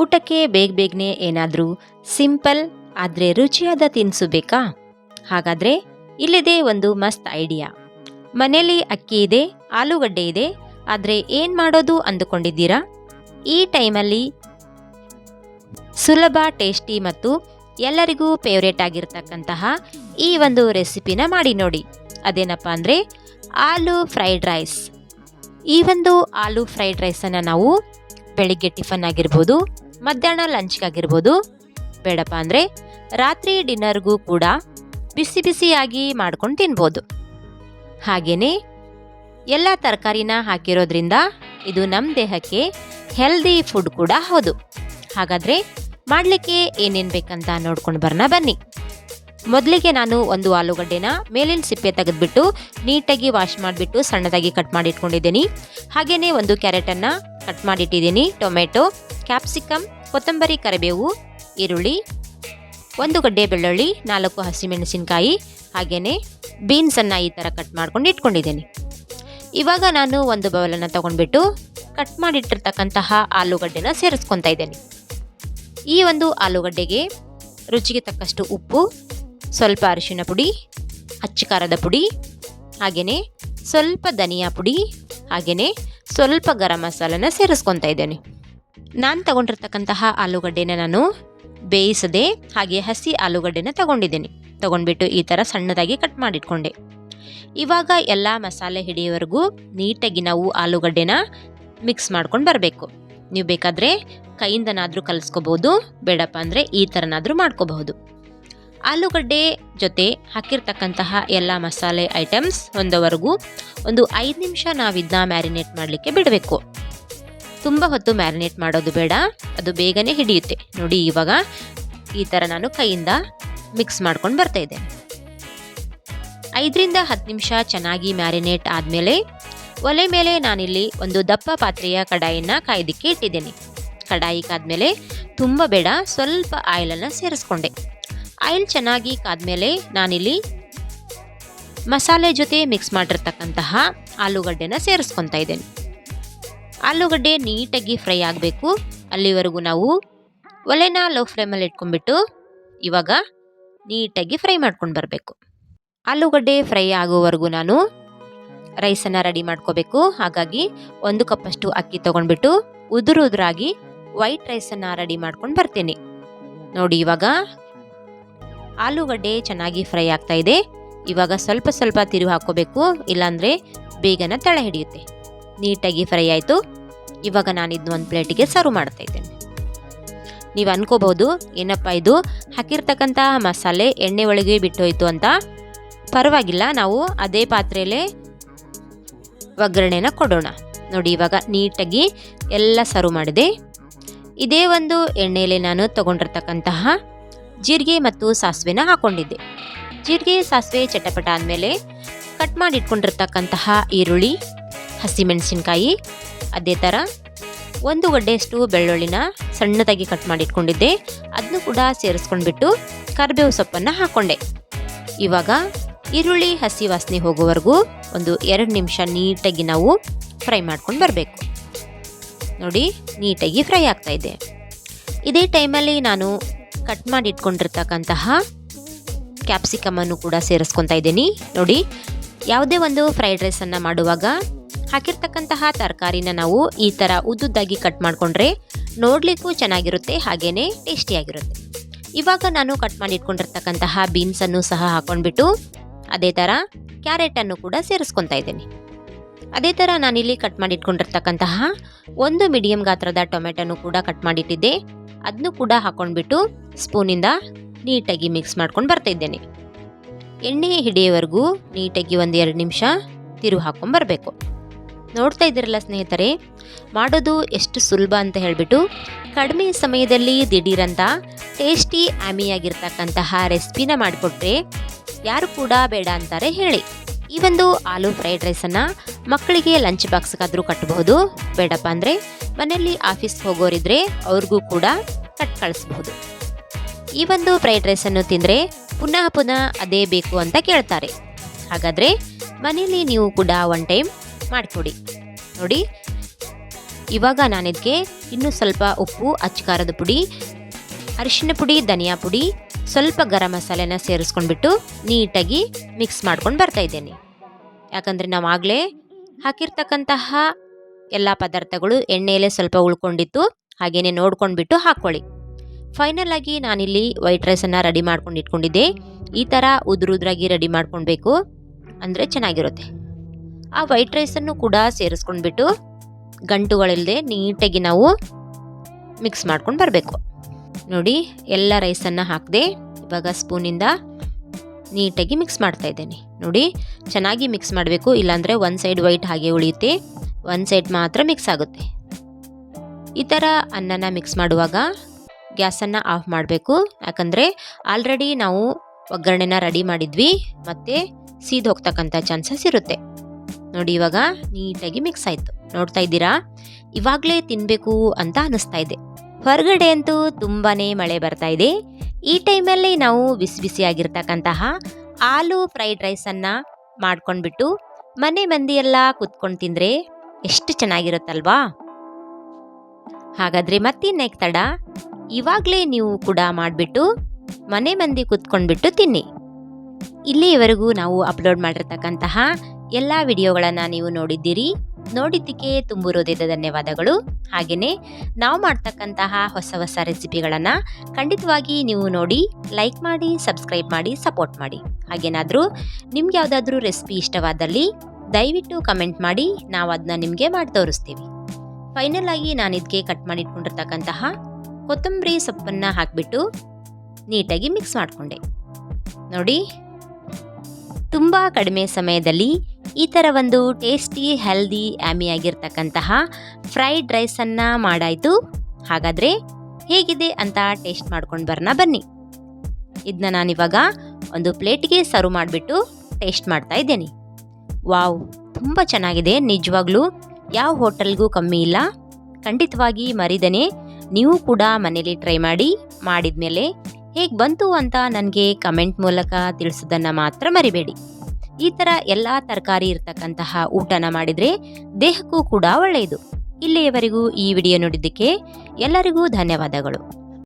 ಊಟಕ್ಕೆ ಬೇಗ ಬೇಗನೆ ಏನಾದರೂ ಸಿಂಪಲ್ ಆದರೆ ರುಚಿಯಾದ ತಿನಿಸು ಬೇಕಾ? ಹಾಗಾದರೆ ಇಲ್ಲಿದೆ ಒಂದು ಮಸ್ತ್ ಐಡಿಯಾ. ಮನೇಲಿ ಅಕ್ಕಿ ಇದೆ, ಆಲೂಗಡ್ಡೆ ಇದೆ, ಆದರೆ ಏನು ಮಾಡೋದು ಅಂದುಕೊಂಡಿದ್ದೀರಾ? ಈ ಟೈಮಲ್ಲಿ ಸುಲಭ, ಟೇಸ್ಟಿ ಮತ್ತು ಎಲ್ಲರಿಗೂ ಫೇವ್ರೇಟ್ ಆಗಿರ್ತಕ್ಕಂತಹ ಈ ಒಂದು ರೆಸಿಪಿನ ಮಾಡಿ ನೋಡಿ. ಅದೇನಪ್ಪ ಅಂದರೆ ಆಲೂ ಫ್ರೈಡ್ ರೈಸ್. ಈ ಒಂದು ಆಲೂ ಫ್ರೈಡ್ ರೈಸನ್ನು ನಾವು ಬೆಳಿಗ್ಗೆ ಟಿಫನ್ ಆಗಿರ್ಬೋದು, ಮಧ್ಯಾಹ್ನ ಲಂಚ್ಗಾಗಿರ್ಬೋದು. ಬೇಡಪ್ಪ ಅಂದರೆ ರಾತ್ರಿ ಡಿನ್ನರ್ಗೂ ಕೂಡ ಬಿಸಿ ಬಿಸಿಯಾಗಿ ಮಾಡ್ಕೊಂಡು ತಿನ್ಬೋದು. ಹಾಗೆಯೇ ಎಲ್ಲ ತರಕಾರಿನ ಹಾಕಿರೋದ್ರಿಂದ ಇದು ನಮ್ಮ ದೇಹಕ್ಕೆ ಹೆಲ್ದಿ ಫುಡ್ ಕೂಡ ಹೌದು. ಹಾಗಾದರೆ ಮಾಡಲಿಕ್ಕೆ ಏನೇನು ಬೇಕಂತ ನೋಡ್ಕೊಂಡು ಬರೋಣ ಬನ್ನಿ. ಮೊದಲಿಗೆ ನಾನು ಒಂದು ಆಲೂಗಡ್ಡೆನ ಮೇಲಿನ ಸಿಪ್ಪೆ ತೆಗೆದುಬಿಟ್ಟು ನೀಟಾಗಿ ವಾಶ್ ಮಾಡಿಬಿಟ್ಟು ಸಣ್ಣದಾಗಿ ಕಟ್ ಮಾಡಿ ಇಟ್ಕೊಂಡಿದ್ದೀನಿ. ಹಾಗೆಯೇ ಒಂದು ಕ್ಯಾರೆಟನ್ನು ಕಟ್ ಮಾಡಿಟ್ಟಿದ್ದೀನಿ. ಟೊಮೆಟೊ ಕ್ಯಾಪ್ಸಿಕಮ್ ಕೊತ್ತಂಬರಿ, ಕರಿಬೇವು, ಈರುಳ್ಳಿ, ಒಂದು ಗಡ್ಡೆ ಬೆಳ್ಳುಳ್ಳಿ, ನಾಲ್ಕು ಹಸಿಮೆಣಸಿನಕಾಯಿ ಹಾಗೆಯೇ ಬೀನ್ಸನ್ನು ಈ ಥರ ಕಟ್ ಮಾಡ್ಕೊಂಡು ಇಟ್ಕೊಂಡಿದ್ದೀನಿ. ಇವಾಗ ನಾನು ಒಂದು ಬೌಲನ್ನು ತೊಗೊಂಡ್ಬಿಟ್ಟು ಕಟ್ ಮಾಡಿಟ್ಟಿರ್ತಕ್ಕಂತಹ ಆಲೂಗಡ್ಡೆನ ಸೇರಿಸ್ಕೊತಾ ಇದ್ದೀನಿ. ಈ ಒಂದು ಆಲೂಗಡ್ಡೆಗೆ ರುಚಿಗೆ ತಕ್ಕಷ್ಟು ಉಪ್ಪು, ಸ್ವಲ್ಪ ಅರಿಶಿನ ಪುಡಿ ಅಚ್ಚಿಕಾರದ ಪುಡಿ ಹಾಗೆಯೇ ಸ್ವಲ್ಪ ಧನಿಯಾ ಪುಡಿ ಹಾಗೆಯೇ ಸ್ವಲ್ಪ ಗರಂ ಮಸಾಲನ ಸೇರಿಸ್ಕೊತಾ ಇದ್ದೇನೆ. ನಾನು ತಗೊಂಡಿರ್ತಕ್ಕಂತಹ ಆಲೂಗಡ್ಡೆನ ನಾನು ಬೇಯಿಸದೆ ಹಾಗೆ ಹಸಿ ಆಲೂಗಡ್ಡೆನ ತಗೊಂಡಿದ್ದೀನಿ. ತಗೊಂಡ್ಬಿಟ್ಟು ಈ ಥರ ಸಣ್ಣದಾಗಿ ಕಟ್ ಮಾಡಿಟ್ಕೊಂಡೆ. ಇವಾಗ ಎಲ್ಲ ಮಸಾಲೆ ಹಿಡಿಯೋವರೆಗೂ ನೀಟಾಗಿ ನಾವು ಆಲೂಗಡ್ಡೆನ ಮಿಕ್ಸ್ ಮಾಡ್ಕೊಂಡು ಬರಬೇಕು. ನೀವು ಬೇಕಾದರೆ ಕೈಯಿಂದನಾದರೂ ಕಲಿಸ್ಕೋಬೋದು, ಬೇಡಪ್ಪ ಅಂದರೆ ಈ ಥರನಾದರೂ ಮಾಡ್ಕೋಬಹುದು. ಆಲೂಗಡ್ಡೆ ಜೊತೆ ಹಾಕಿರ್ತಕ್ಕಂತಹ ಎಲ್ಲ ಮಸಾಲೆ ಐಟಮ್ಸ್ ಒಂದವರೆಗೂ ಒಂದು ಐದು ನಿಮಿಷ ನಾವಿದನ್ನ ಮ್ಯಾರಿನೇಟ್ ಮಾಡಲಿಕ್ಕೆ ಬಿಡಬೇಕು. ತುಂಬ ಹೊತ್ತು ಮ್ಯಾರಿನೇಟ್ ಮಾಡೋದು ಬೇಡ, ಅದು ಬೇಗನೆ ಹಿಡಿಯುತ್ತೆ. ನೋಡಿ, ಇವಾಗ ಈ ಥರ ನಾನು ಕೈಯಿಂದ ಮಿಕ್ಸ್ ಮಾಡ್ಕೊಂಡು ಬರ್ತಾ ಇದ್ದೇನೆ. ಐದರಿಂದ ಹತ್ತು ನಿಮಿಷ ಚೆನ್ನಾಗಿ ಮ್ಯಾರಿನೇಟ್ ಆದಮೇಲೆ ಒಲೆ ಮೇಲೆ ನಾನಿಲ್ಲಿ ಒಂದು ದಪ್ಪ ಪಾತ್ರೆಯ ಕಡಾಯಿನ ಕಾಯ್ದಿಕ್ಕೆ ಇಟ್ಟಿದ್ದೇನೆ. ಕಡಾಯಿ ಕಾದ್ಮೇಲೆ ತುಂಬ ಬೇಡ, ಸ್ವಲ್ಪ ಆಯಿಲನ್ನು ಸೇರಿಸ್ಕೊಂಡೆ. ಆಯಿಲ್ ಚೆನ್ನಾಗಿ ಕಾದ್ಮೇಲೆ ನಾನಿಲ್ಲಿ ಮಸಾಲೆ ಜೊತೆ ಮಿಕ್ಸ್ ಮಾಡಿರ್ತಕ್ಕಂತಹ ಆಲೂಗಡ್ಡೆನ ಸೇರಿಸ್ಕೊತಾ ಇದ್ದೇನೆ. ಆಲೂಗಡ್ಡೆ ನೀಟಾಗಿ ಫ್ರೈ ಆಗಬೇಕು. ಅಲ್ಲಿವರೆಗೂ ನಾವು ಒಲೆನ ಲೋ ಫ್ಲೇಮಲ್ಲಿ ಇಟ್ಕೊಂಡ್ಬಿಟ್ಟು ಇವಾಗ ನೀಟಾಗಿ ಫ್ರೈ ಮಾಡ್ಕೊಂಡು ಬರಬೇಕು. ಆಲೂಗಡ್ಡೆ ಫ್ರೈ ಆಗೋವರೆಗೂ ನಾನು ರೈಸನ್ನು ರೆಡಿ ಮಾಡ್ಕೋಬೇಕು. ಹಾಗಾಗಿ ಒಂದು ಕಪ್ಪಷ್ಟು ಅಕ್ಕಿ ತೊಗೊಂಡ್ಬಿಟ್ಟು ಉದುರು ಉದುರಾಗಿ ವೈಟ್ ರೈಸನ್ನು ರೆಡಿ ಮಾಡ್ಕೊಂಡು ಬರ್ತೀನಿ. ನೋಡಿ ಇವಾಗ ಆಲೂಗಡ್ಡೆ ಚೆನ್ನಾಗಿ ಫ್ರೈ ಆಗ್ತಾ ಇದೆ. ಇವಾಗ ಸ್ವಲ್ಪ ಸ್ವಲ್ಪ ತಿರುವು ಹಾಕ್ಕೋಬೇಕು. ಇಲ್ಲಾಂದರೆ ಬೇಗನ ತಳ ಹಿಡಿಯುತ್ತೆ. ನೀಟಾಗಿ ಫ್ರೈ ಆಯಿತು. ಇವಾಗ ನಾನಿದ್ದು ಒಂದು ಪ್ಲೇಟಿಗೆ ಸರ್ವ್ ಮಾಡ್ತಾ ಇದ್ದೇನೆ. ನೀವು ಅನ್ಕೋಬಹುದು, ಏನಪ್ಪ ಇದು? ಹಾಕಿರ್ತಕ್ಕಂಥ ಮಸಾಲೆ ಎಣ್ಣೆ ಒಳಗೆ ಬಿಟ್ಟೋಯ್ತು ಅಂತ. ಪರವಾಗಿಲ್ಲ, ನಾವು ಅದೇ ಪಾತ್ರೆಯಲ್ಲೇ ಒಗ್ಗರಣೆನ ಕೊಡೋಣ. ನೋಡಿ, ಇವಾಗ ನೀಟಾಗಿ ಎಲ್ಲ ಸರ್ವ್ ಮಾಡಿದೆ. ಇದೇ ಒಂದು ಎಣ್ಣೆಯಲ್ಲಿ ನಾನು ತಗೊಂಡಿರ್ತಕ್ಕಂತಹ ಜೀರಿಗೆ ಮತ್ತು ಸಾಸಿವೆನ ಹಾಕೊಂಡಿದ್ದೆ. ಜೀರಿಗೆ, ಸಾಸಿವೆ, ಚಟಪಟ ಆದಮೇಲೆ ಕಟ್ ಮಾಡಿ ಇಟ್ಕೊಂಡಿರ್ತಕ್ಕಂತಹ ಈರುಳ್ಳಿ, ಹಸಿಮೆಣಸಿನ್ಕಾಯಿ, ಅದೇ ಥರ ಒಂದು ಗಡ್ಡೆಯಷ್ಟು ಬೆಳ್ಳುಳ್ಳಿನ ಸಣ್ಣದಾಗಿ ಕಟ್ ಮಾಡಿ ಇಟ್ಕೊಂಡಿದ್ದೆ ಅದನ್ನು ಕೂಡ ಸೇರಿಸ್ಕೊಂಡ್ಬಿಟ್ಟು ಕರಿಬೇವು ಸೊಪ್ಪನ್ನು ಹಾಕ್ಕೊಂಡೆ ಇವಾಗ ಈರುಳ್ಳಿ, ಹಸಿ ವಾಸನೆ ಹೋಗೋವರೆಗೂ ಒಂದು ಎರಡು ನಿಮಿಷ ನೀಟಾಗಿ ನಾವು ಫ್ರೈ ಮಾಡ್ಕೊಂಡು ಬರಬೇಕು. ನೋಡಿ, ನೀಟಾಗಿ ಫ್ರೈ ಆಗ್ತಾಯಿದೆ ಇದೇ. ಟೈಮಲ್ಲಿ ನಾನು ಕಟ್ ಮಾಡಿ ಇಟ್ಕೊಂಡಿರ್ತಕ್ಕಂತಹ ಕ್ಯಾಪ್ಸಿಕಮನ್ನು ಕೂಡ ಸೇರಿಸ್ಕೊತಾ ಇದ್ದೀನಿ. ನೋಡಿ, ಯಾವುದೇ ಒಂದು ಫ್ರೈಡ್ ರೈಸನ್ನು ಮಾಡುವಾಗ ಹಾಕಿರ್ತಕ್ಕಂತಹ ತರಕಾರಿನ ನಾವು ಈ ಥರ ಉದ್ದುದ್ದಾಗಿ ಕಟ್ ಮಾಡಿಕೊಂಡ್ರೆ ನೋಡಲಿಕ್ಕೂ ಚೆನ್ನಾಗಿರುತ್ತೆ ಹಾಗೆಯೇ ಟೇಸ್ಟಿಯಾಗಿರುತ್ತೆ ಇವಾಗ ನಾನು ಕಟ್ ಮಾಡಿ ಇಟ್ಕೊಂಡಿರ್ತಕ್ಕಂತಹ ಬೀನ್ಸನ್ನು ಸಹ ಹಾಕೊಂಡ್ಬಿಟ್ಟು ಅದೇ ಥರ ಕ್ಯಾರೆಟನ್ನು ಕೂಡ ಸೇರಿಸ್ಕೊತ ಇದ್ದೀನಿ. ಅದೇ ಥರ ನಾನಿಲ್ಲಿ ಕಟ್ ಮಾಡಿ ಇಟ್ಕೊಂಡಿರ್ತಕ್ಕಂತಹ ಒಂದು ಮೀಡಿಯಂ ಗಾತ್ರದ ಟೊಮೆಟೊನು ಕೂಡ ಕಟ್ ಮಾಡಿಟ್ಟಿದ್ದೆ. ಅದನ್ನು ಕೂಡ ಹಾಕೊಂಡ್ಬಿಟ್ಟು ಸ್ಪೂನಿಂದ ನೀಟಾಗಿ ಮಿಕ್ಸ್ ಮಾಡ್ಕೊಂಡು ಬರ್ತಾಯಿದ್ದೇನೆ ಎಣ್ಣೆ ಹಿಡಿಯೋವರೆಗೂ ನೀಟಾಗಿ ಒಂದು ಎರಡು ನಿಮಿಷ ತಿರು ಹಾಕ್ಕೊಂಡು ಬರಬೇಕು. ನೋಡ್ತಾ ಇದ್ದೀರಲ್ಲ ಸ್ನೇಹಿತರೆ, ಮಾಡೋದು ಎಷ್ಟು ಸುಲಭ ಅಂತ ಹೇಳಿಬಿಟ್ಟು ಕಡಿಮೆ ಸಮಯದಲ್ಲಿ ದಿಢೀರಂತ ಟೇಸ್ಟಿ ಆಮಿಯಾಗಿರ್ತಕ್ಕಂತಹ ರೆಸಿಪಿನ ಮಾಡಿಕೊಟ್ರೆ ಯಾರು ಕೂಡ ಬೇಡ ಅಂತಾರೆ ಹೇಳಿ. ಈ ಒಂದು ಆಲೂ ಫ್ರೈಡ್ ರೈಸನ್ನು ಮಕ್ಕಳಿಗೆ ಲಂಚ್ ಬಾಕ್ಸ್ಗಾದರೂ ಕಟ್ಟಬಹುದು ಬೇಡಪ್ಪ ಅಂದರೆ ಮನೆಯಲ್ಲಿ ಆಫೀಸ್ಗೆ ಹೋಗೋರಿದ್ರೆ ಅವ್ರಿಗೂ ಕೂಡ ಕಟ್ ಕಳಿಸ್ಬಹುದು. ಈ ಒಂದು ಫ್ರೈಡ್ ರೈಸನ್ನು ತಿಂದರೆ ಪುನಃ ಪುನಃ ಅದೇ ಬೇಕು ಅಂತ ಕೇಳ್ತಾರೆ. ಹಾಗಾದರೆ ಮನೆಯಲ್ಲಿ ನೀವು ಕೂಡ ಒನ್ ಟೈಮ್ ಮಾಡಿಕೊಡಿ. ನೋಡಿ, ಇವಾಗ ನಾನಿದಕ್ಕೆ ಇನ್ನೂ ಸ್ವಲ್ಪ ಉಪ್ಪು ಅಚ್ಚಕಾರದ ಪುಡಿ, ಅರಿಶಿನ ಪುಡಿ, ಧನಿಯಾ ಪುಡಿ, ಸ್ವಲ್ಪ ಗರಂ ಮಸಾಲೆನ ಸೇರಿಸ್ಕೊಂಡ್ಬಿಟ್ಟು ನೀಟಾಗಿ ಮಿಕ್ಸ್ ಮಾಡ್ಕೊಂಡು ಬರ್ತಾ ಇದ್ದೇನೆ. ಯಾಕಂದರೆ ನಾವು ಆಗಲೇ ಹಾಕಿರ್ತಕ್ಕಂತಹ ಎಲ್ಲ ಪದಾರ್ಥಗಳು ಎಣ್ಣೆಯಲ್ಲೇ ಸ್ವಲ್ಪ ಉಳ್ಕೊಂಡಿತ್ತು. ಹಾಗೆಯೇ ನೋಡ್ಕೊಂಡ್ಬಿಟ್ಟು ಹಾಕ್ಕೊಳ್ಳಿ. ಫೈನಲ್ ಆಗಿ ನಾನಿಲ್ಲಿ ವೈಟ್ ರೈಸನ್ನು ರೆಡಿ ಮಾಡ್ಕೊಂಡು ಇಟ್ಕೊಂಡಿದ್ದೆ. ಈ ಥರ ಉದುರುದ್ರಾಗಿ ರೆಡಿ ಮಾಡ್ಕೊಳ್ಬೇಕು. ಅಂದರೆ ಚೆನ್ನಾಗಿರುತ್ತೆ. ಆ ವೈಟ್ ರೈಸನ್ನು ಕೂಡ ಸೇರಿಸ್ಕೊಂಡ್ಬಿಟ್ಟು ಗಂಟುಗಳಿಲ್ಲದೆ ನೀಟಾಗಿ ನಾವು ಮಿಕ್ಸ್ ಮಾಡ್ಕೊಂಡು ಬರಬೇಕು. ನೋಡಿ, ಎಲ್ಲ ರೈಸನ್ನು ಹಾಕಿದೆ ಇವಾಗ ಸ್ಪೂನಿಂದ ನೀಟಾಗಿ ಮಿಕ್ಸ್ ಮಾಡ್ತಾ ಇದ್ದೇನೆ. ನೋಡಿ, ಚೆನ್ನಾಗಿ ಮಿಕ್ಸ್ ಮಾಡಬೇಕು. ಇಲ್ಲಾಂದರೆ ಒಂದು ಸೈಡ್ ವೈಟ್ ಹಾಗೆ ಉಳಿಯುತ್ತೆ. ಒಂದು ಸೈಡ್ ಮಾತ್ರ ಮಿಕ್ಸ್ ಆಗುತ್ತೆ. ಈ ಥರ ಅನ್ನನ ಮಿಕ್ಸ್ ಮಾಡುವಾಗ ಗ್ಯಾಸನ್ನು ಆಫ್ ಮಾಡಬೇಕು. ಯಾಕಂದರೆ ಆಲ್ರೆಡಿ ನಾವು ಒಗ್ಗರಣೆನ ರೆಡಿ ಮಾಡಿದ್ವಿ, ಮತ್ತು ಸೀದ್ ಹೋಗ್ತಕ್ಕಂಥ ಚಾನ್ಸಸ್ ಇರುತ್ತೆ. ನೋಡಿ ಇವಾಗ ನೀಟಾಗಿ ಮಿಕ್ಸ್ ಆಯಿತು. ನೋಡ್ತಾ ಇದ್ದೀರಾ? ಇವಾಗಲೇ ತಿನ್ನಬೇಕು ಅಂತ ಅನ್ನಿಸ್ತಾ ಇದೆ. ಹೊರಗಡೆ ಅಂತೂ ತುಂಬಾ ಮಳೆ ಬರ್ತಾ ಇದೆ. ಈ ಟೈಮಲ್ಲಿ ನಾವು ಬಿಸಿ ಬಿಸಿಯಾಗಿರ್ತಕ್ಕಂತಹ ಆಲೂ ಫ್ರೈಡ್ ರೈಸನ್ನು ಮಾಡ್ಕೊಂಡ್ಬಿಟ್ಟು ಮನೆ ಮಂದಿಯೆಲ್ಲ ಕುತ್ಕೊಂಡು ತಿಂದರೆ ಎಷ್ಟು ಚೆನ್ನಾಗಿರುತ್ತಲ್ವಾ? ಹಾಗಾದರೆ ಮತ್ತಿನ್ನೇಕ್ ತಡ? ಇವಾಗಲೇ ನೀವು ಕೂಡ ಮಾಡಿಬಿಟ್ಟು ಮನೆ ಮಂದಿ ಕುತ್ಕೊಂಡ್ಬಿಟ್ಟು ತಿನ್ನಿ. ಇಲ್ಲಿಯವರೆಗೂ ನಾವು ಅಪ್ಲೋಡ್ ಮಾಡಿರ್ತಕ್ಕಂತಹ ಎಲ್ಲ ವಿಡಿಯೋಗಳನ್ನು ನೀವು ನೋಡಿದ್ದೀರಿ. ನೋಡಿದ್ದಕ್ಕೆ ತುಂಬು ಹೃದಯದ ಧನ್ಯವಾದಗಳು. ಹಾಗೆಯೇ ನಾವು ಮಾಡ್ತಕ್ಕಂತಹ ಹೊಸ ಹೊಸ ರೆಸಿಪಿಗಳನ್ನು ಖಂಡಿತವಾಗಿ ನೀವು ನೋಡಿ, ಲೈಕ್ ಮಾಡಿ, ಸಬ್ಸ್ಕ್ರೈಬ್ ಮಾಡಿ, ಸಪೋರ್ಟ್ ಮಾಡಿ. ಹಾಗೇನಾದರೂ ನಿಮ್ಗೆ ಯಾವುದಾದ್ರೂ ರೆಸಿಪಿ ಇಷ್ಟವಾದಲ್ಲಿ ದಯವಿಟ್ಟು ಕಮೆಂಟ್ ಮಾಡಿ ನಾವು ಅದನ್ನ ನಿಮಗೆ ಮಾಡಿ ತೋರಿಸ್ತೀವಿ ಫೈನಲ್ ಆಗಿ ನಾನು ಇದಕ್ಕೆ ಕಟ್ ಮಾಡಿ ಇಟ್ಕೊಂಡಿರ್ತಕ್ಕಂತಹ ಕೊತ್ತಂಬರಿ ಸೊಪ್ಪನ್ನು ಹಾಕಿಬಿಟ್ಟು ನೀಟಾಗಿ ಮಿಕ್ಸ್ ಮಾಡಿಕೊಂಡೆ. ನೋಡಿ, ತುಂಬ ಕಡಿಮೆ ಸಮಯದಲ್ಲಿ ಈ ಥರ ಒಂದು ಟೇಸ್ಟಿ ಹೆಲ್ದಿ ಆಗಿರ್ತಕ್ಕಂತಹ ಫ್ರೈಡ್ ರೈಸನ್ನು ಮಾಡಾಯಿತು. ಹಾಗಾದರೆ ಹೇಗಿದೆ ಅಂತ ಟೇಸ್ಟ್ ಮಾಡ್ಕೊಂಡು ಬರೋಣ ಬನ್ನಿ. ಇದನ್ನ ನಾನಿವಾಗ ಒಂದು ಪ್ಲೇಟ್ಗೆ ಸರ್ವ್ ಮಾಡಿಬಿಟ್ಟು ಟೇಸ್ಟ್ ಮಾಡ್ತಾ ಇದ್ದೇನೆ. ವಾವ್, ತುಂಬ ಚೆನ್ನಾಗಿದೆ, ನಿಜವಾಗ್ಲೂ ಯಾವ ಹೋಟೆಲ್ಗೂ ಕಮ್ಮಿ ಇಲ್ಲ. ಖಂಡಿತವಾಗಿ ಮರಿದನೆ. ನೀವು ಕೂಡ ಮನೇಲಿ ಟ್ರೈ ಮಾಡಿ ಮಾಡಿದ ಮೇಲೆ ಹೇಗೆ ಬಂತು ಅಂತ ನನಗೆ ಕಮೆಂಟ್ ಮೂಲಕ ತಿಳಿಸೋದನ್ನು ಮಾತ್ರ ಮರಿಬೇಡಿ. ಈ ಥರ ಎಲ್ಲ ತರಕಾರಿ ಇರ್ತಕ್ಕಂತಹ ಊಟನ ಮಾಡಿದರೆ ದೇಹಕ್ಕೂ ಕೂಡ ಒಳ್ಳೆಯದು. ಇಲ್ಲಿಯವರೆಗೂ ಈ ವಿಡಿಯೋ ನೋಡಿದ್ದಕ್ಕೆ ಎಲ್ಲರಿಗೂ ಧನ್ಯವಾದಗಳು.